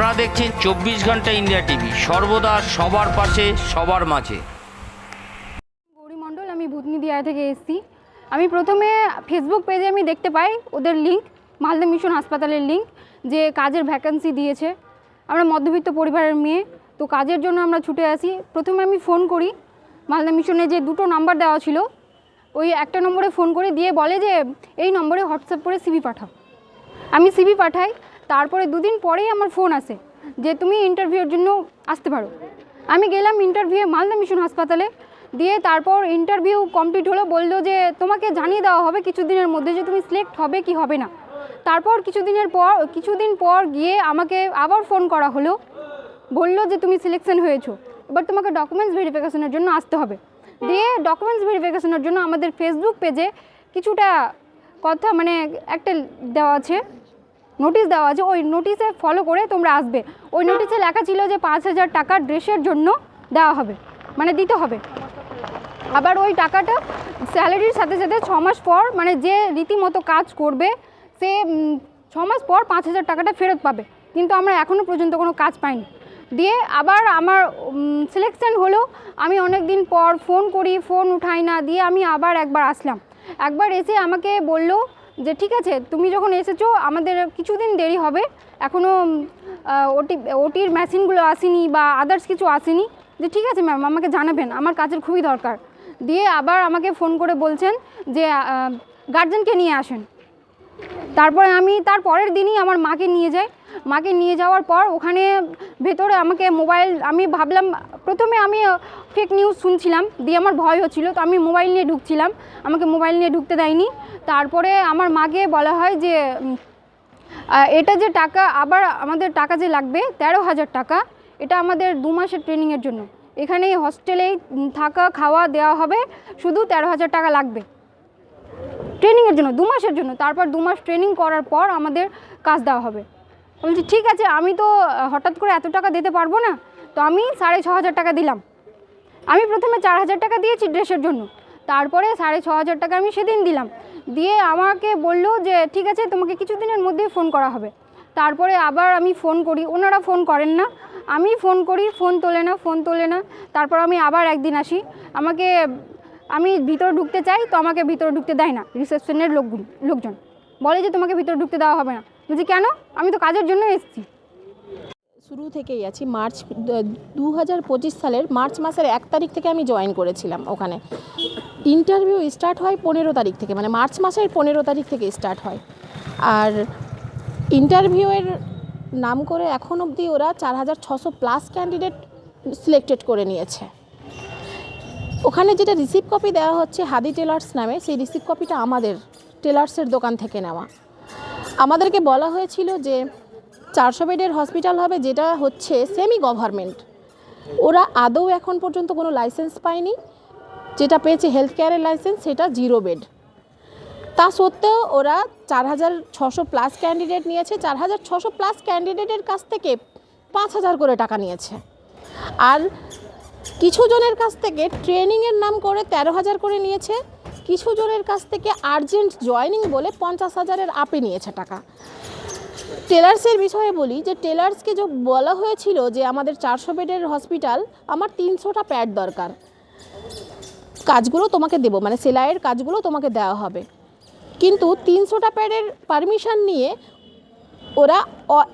আপনারা দেখছেন চব্বিশ ঘণ্টা ইন্ডিয়া টিভি। সর্বদা সবার পাশে, সবার মাঝে। গৌরী মণ্ডল আমি ভূতনি দিয়া থেকে এসেছি। আমি প্রথমে ফেসবুক পেজে আমি দেখতে পাই ওদের লিঙ্ক মালদা মিশন হাসপাতালের লিঙ্ক যে কাজের ভ্যাকান্সি দিয়েছে। আমরা মধ্যবিত্ত পরিবারের মেয়ে, তো কাজের জন্য আমরা ছুটে আসি। প্রথমে আমি ফোন করি, মালদা মিশনে যে দুটো নাম্বার দেওয়া ছিল, ওই একটা নম্বরে ফোন করে দিয়ে বলে যে, এই নম্বরে হোয়াটসঅ্যাপ করে সিবি পাঠাও। আমি সিবি পাঠাই তারপরে দুদিন পরেই আমার ফোন আসে যে তুমি ইন্টারভিউর জন্য আসতে পারো। আমি গেলাম ইন্টারভিউ মালদা মিশন হাসপাতালে, দিয়ে তারপর ইন্টারভিউ কমপ্লিট হলো, বলল যে তোমাকে জানিয়ে দেওয়া হবে কিছুদিনের মধ্যে যে তুমি সিলেক্ট হবে কি হবে না। তারপর কিছুদিনের পর, কিছুদিন পর গিয়ে আমাকে আবার ফোন করা হলো, বলল যে তুমি সিলেকশন হয়েছো, এবার তোমাকে ডকুমেন্টস ভেরিফিকেশনের জন্য আসতে হবে। দিয়ে ডকুমেন্টস ভেরিফিকেশনের জন্য আমাদের ফেসবুক পেজে কিছুটা কথা মানে একটা দেওয়া আছে নোটিশ দেওয়া আছে, ওই নোটিশে ফলো করে তোমরা আসবে। ওই নোটিশে লেখা ছিল যে পাঁচ হাজার টাকা ড্রেসের জন্য দেওয়া হবে মানে দিতে হবে। আবার ওই টাকাটা স্যালারির সাথে সাথে ছ মাস পর মানে যে রীতিমতো কাজ করবে, সে ছ মাস পর পাঁচ হাজার টাকাটা ফেরত পাবে। কিন্তু আমরা এখনও পর্যন্ত কোনো কাজ পাইনি। দিয়ে আবার আমার সিলেকশন হলো, আমি অনেক দিন পর ফোন করি ফোন উঠাই না, দিয়ে আমি আবার একবার আসলাম। একবার এসে আমাকে বলল যে ঠিক আছে, তুমি যখন এসেছ, আমাদের কিছুদিন দেরি হবে। এখনও ওটি, ওটির মেশিনগুলো আসেনি বা আদার্স কিছু আসেনি। যে ঠিক আছে ম্যাম আমাকে জানাবেন, আমার কাজের খুবই দরকার। দিয়ে আবার আমাকে ফোন করে বলছেন যে গার্জেনকে নিয়ে আসেন। তারপরে আমি তার পরের দিনই আমার মাকে নিয়ে যাই। মাকে নিয়ে যাওয়ার পর ওখানে ভেতরে আমাকে মোবাইল, আমি ভাবলাম, প্রথমে আমি ফেক নিউজ শুনছিলাম, দিয়ে আমার ভয় হচ্ছিল, তো আমি মোবাইল নিয়ে ঢুকছিলাম। আমাকে মোবাইল নিয়ে ঢুকতে দেয়নি। তারপরে আমার মাকে বলা হয় যে এটা যে টাকা, আবার আমাদের টাকা যে লাগবে, তেরো হাজার টাকা, এটা আমাদের দু মাসের ট্রেনিংয়ের জন্য। এখানে হস্টেলেই থাকা, খাওয়া দেওয়া হবে, শুধু তেরো হাজার টাকা লাগবে। ট্রেনিংয়ের জন্য, দু মাসের জন্য। তারপর দু মাস ট্রেনিং করার পর আমাদের কাজ দেওয়া হবে। বলছি, ঠিক আছে, আমি তো, হঠাৎ করে এত টাকা দিতে পারব না, তো আমি সাড়ে ছ হাজার টাকা দিলাম। আমি প্রথমে চার হাজার টাকা দিয়েছি ড্রেসের জন্য। তারপরে সাড়ে ছ হাজার টাকা আমি সেদিন দিলাম। দিয়ে আমাকে বলল যে, ঠিক আছে, তোমাকে কিছুদিনের মধ্যেই ফোন করা হবে। তারপরে আবার আমি ফোন করি। ওনারা ফোন করেন না। আমি ফোন করি, ফোন তোলে না, ফোন তোলে না। তারপর আমি আবার একদিন আসি। আমাকে আমি ভিতরে ঢুকতে চাই তো আমাকে ভিতরে ঢুকতে দেয় না, রিসেপশনের লোকগুলো লোকজন। বলে যে তোমাকে ভিতরে ঢুকতে দেওয়া হবে না। বলছি, কেন? আমি তো কাজের জন্য এসেছি। শুরু থেকেই আছি, মার্চ, দু হাজার পঁচিশ সালের মার্চ মাসের এক তারিখ থেকে আমি জয়েন করেছিলাম ওখানে। ইন্টারভিউ স্টার্ট হয় পনেরো তারিখ থেকে মানে মার্চ মাসের পনেরো তারিখ থেকে স্টার্ট হয়। আর ইন্টারভিউয়ের নাম করে এখন অবধি ওরা চার হাজার ছশো প্লাস ক্যান্ডিডেট সিলেক্টেড করে নিয়েছে। ওখানে যেটা রিসিভ কপি দেওয়া হচ্ছে হাদি টেলার্স নামে, সেই রিসিভ কপিটা আমাদের টেলার্সের দোকান থেকে নেওয়া। আমাদেরকে বলা হয়েছিল যে চারশো বেডের হসপিটাল হবে, যেটা হচ্ছে সেমি গভর্নমেন্ট ওরা আদৌ এখন পর্যন্ত কোনো লাইসেন্স পায়নি। যেটা পেয়েছে হেলথ কেয়ারের লাইসেন্স সেটা জিরো বেড তা সত্ত্বেও ওরা চার হাজার ছশো প্লাস ক্যান্ডিডেট নিয়েছে, চার হাজার ছশো প্লাস ক্যান্ডিডেটের কাছ থেকে পাঁচ হাজার করে টাকা নিয়েছে। আর কিছু জনের কাছ থেকে ট্রেনিংয়ের নাম করে তেরো হাজার করে নিয়েছে, কিছু জনের কাছ থেকে আর্জেন্ট জয়নিং বলে পঞ্চাশ হাজারের আপে নিয়েছে টাকা। টেলার্সের বিষয়ে বলি যে টেলার্সকে যে বলা হয়েছিল যে, আমাদের চারশো বেডের হসপিটাল আমার তিনশোটা প্যাড দরকার। কাজগুলো তোমাকে দেবো মানে সেলাইয়ের কাজগুলো তোমাকে দেওয়া হবে। কিন্তু তিনশোটা প্যাডের পারমিশন নিয়ে ওরা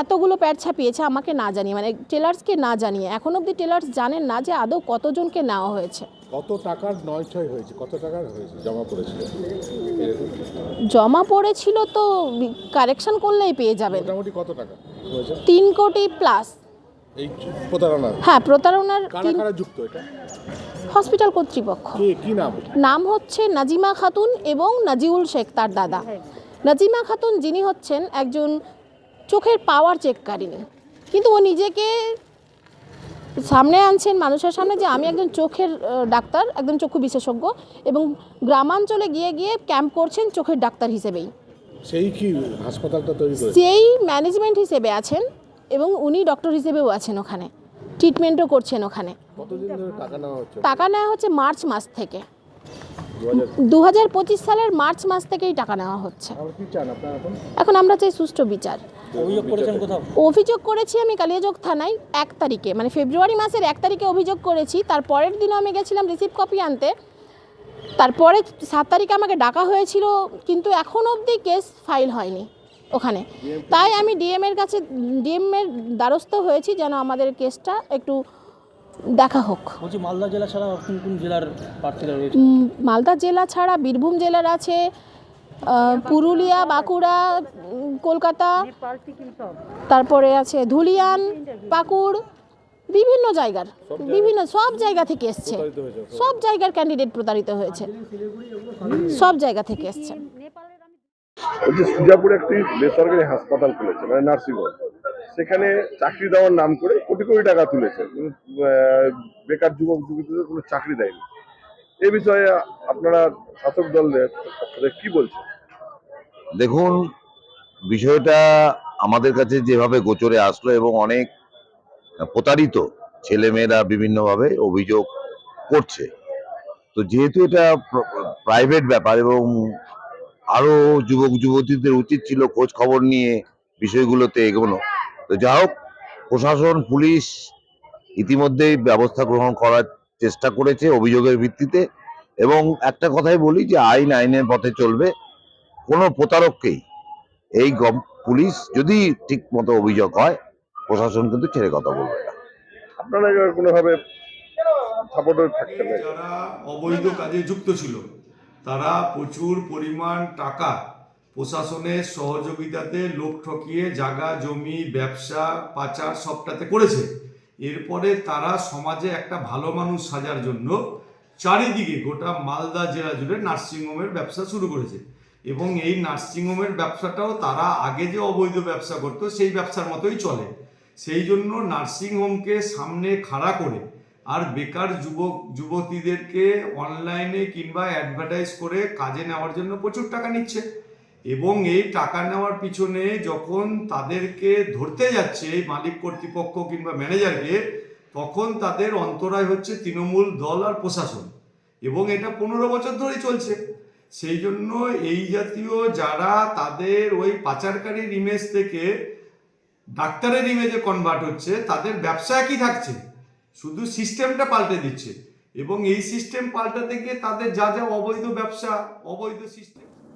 এতগুলো প্যাড ছাপিয়েছে আমাকে না জানিয়ে মানে টেলার্সকে না জানিয়ে। এখন অবধি টেলার্স জানেন না যে আদৌ কতজনকে নেওয়া হয়েছে। কত টাকার নয় ছয় হয়েছে? কত টাকার হয়েছে? জমা পড়েছিল? জমা পড়েছিল তো কারেকশন করলেই পেয়ে যাবেন। মোটামুটি কত টাকা হয়েছে? তিন কোটি প্লাস। এই প্রতারণা হ্যাঁ প্রতারণার কারা কারা যুক্ত এটা? হসপিটাল কর্তৃপক্ষ। কি নাম নাম হচ্ছে নাজিমা খাতুন এবং নাজিউল শেখ তার দাদা। নাজিমা খাতুন যিনি হচ্ছেন একজন চোখের পাওয়ার চেক চেককারিনী কিন্তু ও নিজেকে সামনে আনছেন মানুষের সামনে যে আমি একজন চোখের ডাক্তার একজন চক্ষু বিশেষজ্ঞ এবং গ্রামাঞ্চলে গিয়ে গিয়ে ক্যাম্প করছেন চোখের ডাক্তার হিসেবেই। সেই কি হাসপাতালটা তৈরি সেই ম্যানেজমেন্ট হিসেবে আছেন এবং উনি ডক্টর হিসেবেও আছেন ওখানে। ট্রিটমেন্টও করছেন ওখানে। টাকা নেওয়া হচ্ছে মার্চ মাস থেকে। দু হাজার পঁচিশ সালের মার্চ মাস থেকেই টাকা নেওয়া হচ্ছে। এখন? এখন আমরা চাই সুষ্ঠু বিচার। অভিযোগ করেছেন কোথাও? অভিযোগ করেছি আমি কালিয়াচক থানায় এক তারিখে মানে ফেব্রুয়ারি মাসের এক তারিখে অভিযোগ করেছি। তার পরের দিনও আমি গেছিলাম রিসিভ কপি আনতে। তারপরে সাত তারিখে আমাকে ডাকা হয়েছিল কিন্তু এখন অবধি কেস ফাইল হয়নি ওখানে। তাই আমি ডিএম এর কাছে ডিএম এর দ্বারস্থ হয়েছি যেন আমাদের কেসটা একটু দেখা হোক। বলছি মালদা জেলা ছাড়া কোন কোন জেলার প্রার্থীরা রয়েছে? মালদা জেলা ছাড়া বীরভূম জেলার আছে পুরুলিয়া বাঁকুড়া কলকাতা তারপরে আছে ধুলিয়ান পাকুড় বিভিন্ন জায়গার বিভিন্ন সব জায়গা থেকে এসছে। সব জায়গার ক্যান্ডিডেট প্রতারিত হয়েছে। সব জায়গা থেকে এসছে। সুজাপুরে একটি বেসরকারি হাসপাতাল খুলেছে মানে নার্সিংহোম। সেখানে চাকরি দেওয়ার নাম করে কোটি কোটি টাকা তুলেছে। বেকার যুবক যুবতীদের কোনো চাকরি দেয়নি। এ বিষয়ে আপনারা শাসক দলের কি বলছেন? দেখুন, বিষয়টা আমাদের কাছে যেভাবে গোচরে আসলো এবং অনেক প্রতারিত ছেলেমেয়েরা বিভিন্নভাবে অভিযোগ করছে। তো যেহেতু এটা প্রাইভেট ব্যাপার এবং আরও যুবক যুবতীদের উচিত ছিল খোঁজ খবর নিয়ে বিষয়গুলোতে এগোনো তো যা হোক প্রশাসন পুলিশ ইতিমধ্যেই ব্যবস্থা গ্রহণ করার চেষ্টা করেছে অভিযোগের ভিত্তিতে এবং একটা কথাই বলি যে আইন আইনের পথে চলবে। কোনো প্রতারককেই এই গম- পুলিশ যদি ঠিক মতো অভিযোগ হয় প্রশাসন কিন্তু ছেড়ে কথা বলবে না। আপনারা কোনোভাবে যারা অবৈধ কাজে যুক্ত ছিল তারা প্রচুর পরিমাণ টাকা প্রশাসনের সহযোগিতাতে লোক ঠকিয়ে জাগা জমি, ব্যবসা, পাচার সবটাতে করেছে। এরপরে তারা সমাজে একটা ভালো মানুষ সাজার জন্য চারিদিকে গোটা মালদা জেলা জুড়ে নার্সিংহোমের ব্যবসা শুরু করেছে। এবং এই নার্সিংহোমের ব্যবসাটাও তারা আগে যে অবৈধ ব্যবসা করতো, সেই ব্যবসার মতোই চলে। সেই জন্য নার্সিংহোমকে সামনে খাড়া করে আর বেকার যুবক, যুবতীদেরকে অনলাইনে কিংবা অ্যাডভার্টাইজ করে কাজে নেওয়ার জন্য প্রচুর টাকা নিচ্ছে। এবং এই টাকা নেওয়ার পিছনে যখন তাদেরকে ধরতে যাচ্ছে মালিক কর্তৃপক্ষ কিংবা ম্যানেজারকে, তখন তাদের অন্তরায় হচ্ছে তৃণমূল দল আর প্রশাসন। এবং এটা পনেরো বছর ধরেই চলছে। সেই জন্য এই জাতীয় যারা তাদের ওই পাচারকারীর ইমেজ থেকে ডাক্তারের ইমেজে কনভার্ট হচ্ছে, তাদের ব্যবসা একই থাকছে। শুধু সিস্টেমটা পাল্টে দিচ্ছে। এবং এই সিস্টেম পাল্টাতে গিয়ে তাদের যা যা অবৈধ ব্যবসা, অবৈধ সিস্টেম